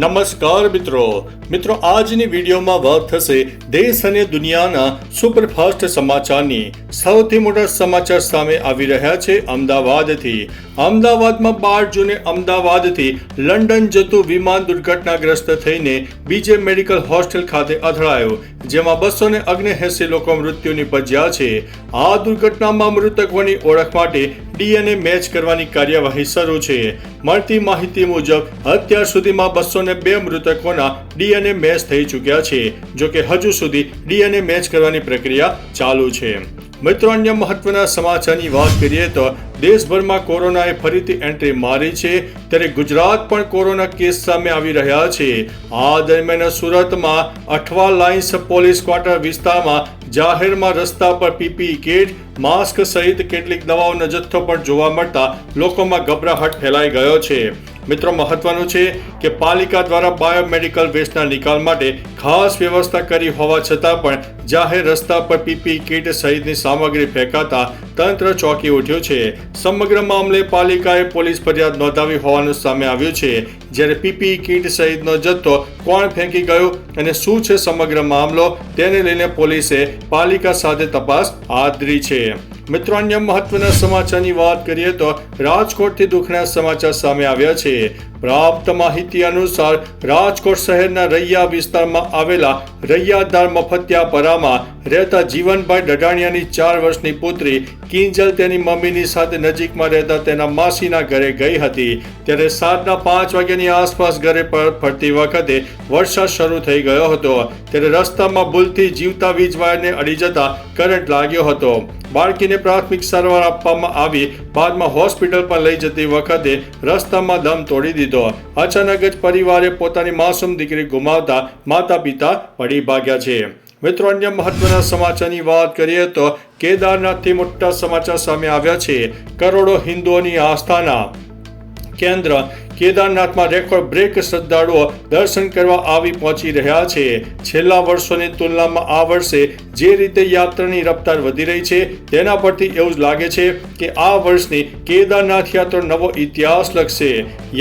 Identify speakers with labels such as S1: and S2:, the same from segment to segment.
S1: નમસ્કાર મિત્રો મિત્રો આજની વિડીયોમાં વાત થશે દેશ અને દુનિયાના સુપરફાસ્ટ સમાચારની સૌથી મોટા સમાચાર સામે આવી રહ્યા છે અમદાવાદથી અમદાવાદમાં બાર જૂને અમદાવાદથી લંડન જતું વિમાન દુર્ઘટનાગ્રસ્ત થઈને બીજે મેડિકલ હોસ્ટેલ ખાતે અથડાયો જેમાં બસો ને લોકો મૃત્યુ નિપજ્યા છે આ દુર્ઘટનામાં મૃતકોની ઓળખ માટે ડીએનએ મેચ કરવાની કાર્યવાહી શરૂ છે મળતી માહિતી મુજબ અત્યાર સુધીમાં બસો ને બે મૃતકોના ડીએનએ મેચ થઈ ચુક્યા છે જોકે હજુ સુધી ડીએનએ મેચ કરવાની પ્રક્રિયા ચાલુ છે મિત્રો અન્ય મહત્વના સમાચારની વાત કરીએ તો દેશભરમાં કોરોનાએ ફરીથી એન્ટ્રી મારી છે ત્યારે ગુજરાત પણ કોરોના કેસ સામે આવી રહ્યા છે આ દરમિયાન સુરતમાં અઠવા લાઇન્સ પોલીસ ક્વાર્ટર વિસ્તારમાં જાહેરમાં રસ્તા પર પીપીઈ કેટ માસ્ક સહિત કેટલીક દવાઓનો જથ્થો પણ જોવા મળતા લોકોમાં ગભરાહટ ફેલાઈ ગયો છે મિત્રો મહત્વનું છે કે પાલિકા દ્વારા બાયોમેડિકલ વેસ્ટના નિકાલ માટે ખાસ વ્યવસ્થા કરી હોવા છતાં પણ જાહેર રસ્તા પર પીપી કીટ સહિતની સામગ્રી ફેંકાતા તંત્ર ચોંકી ઉઠ્યું છે સમગ્ર મામલે પાલિકાએ પોલીસ ફરિયાદ નોંધાવી હોવાનું સામે આવ્યું છે જ્યારે પીપી કીટ સહિતનો જથ્થો કોણ ફેંકી ગયો અને શું છે સમગ્ર મામલો તેને લઈને પોલીસે પાલિકા સાથે તપાસ આદરી છે મિત્રો અન્ય મહત્વના સમાચારની વાત કરીએ તો રાજકોટથી દુઃખના સમાચાર સામે આવ્યા છે પ્રાપ્ત માહિતી અનુસાર રાજકોટ શહેરના રૈયા વિસ્તારમાં આવેલા રૈયાદાર મફતિયાપરામાં રહેતા જીવનભાઈ ડઢાણિયાની ચાર વર્ષની પુત્રી કિંજલ તેની મમ્મીની સાથે નજીકમાં રહેતા તેના માસીના ઘરે ગઈ હતી ત્યારે સાંજના પાંચ વાગ્યાની આસપાસ ઘરે પર ફરતી વખતે વરસાદ શરૂ થઈ ગયો હતો ત્યારે રસ્તામાં ભૂલથી જીવતા વીજવાયરને અડી જતા કરંટ લાગ્યો હતો બાળકીને પ્રાથમિક સારવાર આપવામાં આવી બાદમાં હોસ્પિટલ પર લઈ જતી વખતે રસ્તામાં દમ તોડી દીધો લીધો અચાનક જ પરિવારે પોતાની માસૂમ દીકરી ગુમાવતા માતા પિતા પડી ભાગ્યા છે મિત્રો અન્ય મહત્વના સમાચારની વાત કરીએ તો કેદારનાથથી મોટા સમાચાર સામે આવ્યા છે કરોડો હિન્દુઓની આસ્થાના કેન્દ્ર કેદારનાથમાં રેકોર્ડ બ્રેક શ્રદ્ધાળુઓ દર્શન કરવા આવી પહોંચી રહ્યા છે છેલ્લા વર્ષોની તુલનામાં આ વર્ષે જે રીતે યાત્રાની રફતાર વધી રહી છે તેના પરથી એવું જ લાગે છે કે આ વર્ષની કેદારનાથ યાત્રા નવો ઇતિહાસ લખશે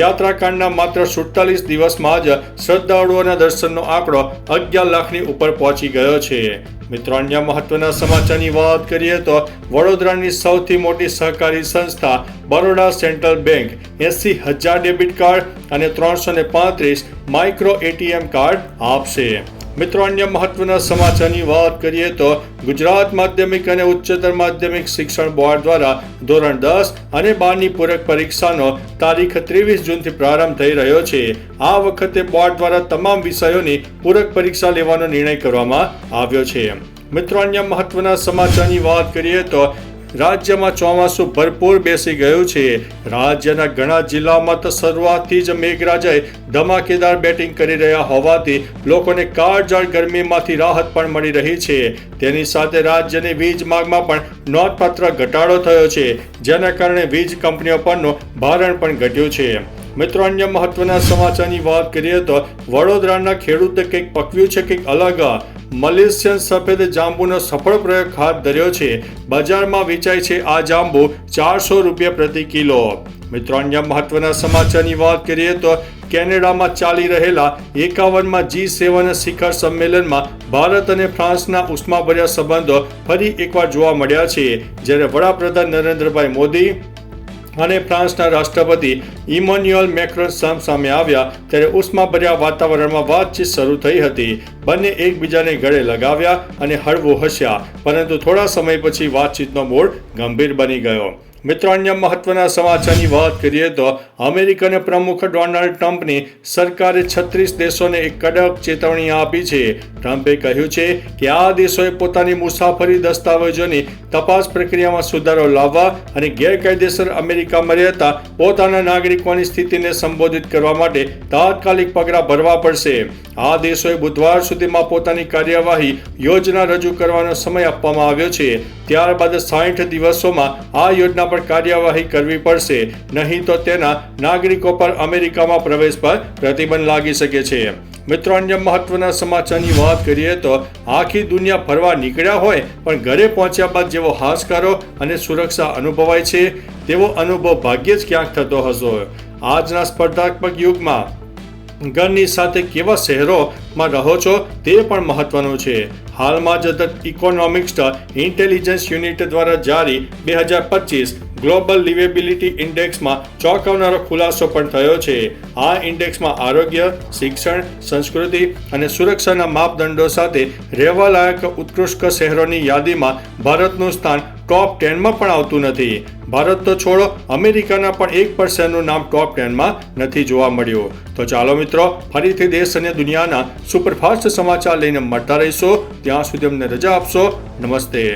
S1: યાત્રાકાંડના માત્ર સુડતાલીસ દિવસમાં જ શ્રદ્ધાળુઓના દર્શનનો આંકડો અગિયાર લાખની ઉપર પહોંચી ગયો છે મિત્રો અન્ય મહત્વના સમાચારની વાત કરીએ તો વડોદરાની સૌથી મોટી સહકારી સંસ્થા બરોડા સેન્ટ્રલ બેંક એસી હજાર ડેબિટ ક્રેડિટ કાર્ડ અને ત્રણસો ને પાંત્રીસ માઇક્રો એટીએમ કાર્ડ આપશે મિત્રો અન્ય મહત્વના સમાચારની વાત કરીએ તો ગુજરાત માધ્યમિક અને ઉચ્ચતર માધ્યમિક શિક્ષણ બોર્ડ દ્વારા ધોરણ દસ અને બારની પૂરક પરીક્ષાનો તારીખ ત્રેવીસ જૂનથી પ્રારંભ થઈ રહ્યો છે આ વખતે બોર્ડ દ્વારા તમામ વિષયોની પૂરક પરીક્ષા લેવાનો નિર્ણય કરવામાં આવ્યો છે મિત્રો અન્ય મહત્વના સમાચારની વાત કરીએ તો રાજ્યમાં ચોમાસું ભરપૂર બેસી ગયું છે રાજ્યના ઘણા જિલ્લાઓમાં તો શરૂઆતથી જ મેઘરાજાએ ધમાકેદાર બેટિંગ કરી રહ્યા હોવાથી લોકોને કાળજાળ ગરમીમાંથી રાહત પણ મળી રહી છે તેની સાથે રાજ્યની વીજ માગમાં પણ નોંધપાત્ર ઘટાડો થયો છે જેના કારણે વીજ કંપનીઓ પરનું ભારણ પણ ઘટ્યું છે મિત્રો અન્ય મહત્વના સમાચારની વાત કરીએ તો વડોદરાના ખેડૂતે કંઈક પકવ્યું છે કંઈક અલગ મલેશિયન સફેદ જાંબુનો સફળ પ્રયોગ હાથ ધર્યો છે બજારમાં વેચાય છે આ જાંબુ ચારસો રૂપિયા પ્રતિ કિલો મિત્રો અન્ય મહત્વના સમાચારની વાત કરીએ તો કેનેડામાં ચાલી રહેલા એકાવનમાં જી સેવન શિખર સંમેલનમાં ભારત અને ફ્રાન્સના ઉષ્માભર્યા સંબંધો ફરી એકવાર જોવા મળ્યા છે જ્યારે વડાપ્રધાન નરેન્દ્રભાઈ મોદી અને ફ્રાન્સના રાષ્ટ્રપતિ ઇમોન્યુઅલ મેક્રોન સામે આવ્યા ત્યારે ઉષ્માભર્યા વાતાવરણમાં વાતચીત શરૂ થઈ હતી બંને એકબીજાને ગળે લગાવ્યા અને હળવું હસ્યા પરંતુ થોડા સમય પછી વાતચીતનો મોડ ગંભીર બની ગયો મિત્રો અન્ય મહત્વના સમાચારની વાત કરીએ તો અમેરિકન પ્રમુખ ડોનાલ્ડ ટ્રમ્પની સરકારે છત્રીસ દેશોને એક કડક ચેતવણી આપી છે ટ્રમ્પે કહ્યું છે કે આ દેશોએ પોતાની મુસાફરી દસ્તાવેજોની તપાસ પ્રક્રિયામાં સુધારો લાવવા અને ગેરકાયદેસર અમેરિકામાં રહેતા પોતાના નાગરિકોની સ્થિતિને સંબોધિત કરવા માટે તાત્કાલિક પગલાં ભરવા પડશે આ દેશોએ બુધવાર સુધીમાં પોતાની કાર્યવાહી યોજના રજૂ કરવાનો સમય આપવામાં આવ્યો છે ત્યારબાદ સાઠ દિવસોમાં આ યોજના પણ કાર્યવાહી કરવી પડશે નહીં તો તેના નાગરિકો પર અમેરિકામાં પ્રવેશ પર પ્રતિબંધ લાગી શકે છે મિત્રો અન્ય મહત્વના સમાચારની વાત કરીએ તો આખી દુનિયા ફરવા નીકળ્યા હોય પણ ઘરે પહોંચ્યા બાદ જેવો હાશકારો અને સુરક્ષા અનુભવાય છે તેવો અનુભવ ભાગ્યે જ ક્યાંક થતો હશો આજના સ્પર્ધાત્મક યુગમાં ઘરની સાથે કેવા શહેરોમાં રહો છો તે પણ મહત્વનું છે હાલમાં જ ઇકોનોમિક્સ ઇન્ટેલિજન્સ યુનિટ દ્વારા જારી બે હજાર પચીસ ગ્લોબલ લિવેબિલિટી ઇન્ડેક્સમાં ચોંકાવનારો ખુલાસો પણ થયો છે આ ઇન્ડેક્સમાં આરોગ્ય શિક્ષણ સંસ્કૃતિ અને સુરક્ષાના માપદંડો સાથે રહેવાલાયક ઉત્કૃષ્ટ શહેરોની યાદીમાં ભારતનું સ્થાન ટોપ ટેનમાં પણ આવતું નથી ભારત તો છોડો અમેરિકાના પણ એક પર્સનનું નામ ટોપ ટેનમાં નથી જોવા મળ્યું તો ચાલો મિત્રો ફરીથી દેશ અને દુનિયાના સુપરફાસ્ટ સમાચાર લઈને મળતા રહીશો ત્યાં સુધી અમને રજા આપશો નમસ્તે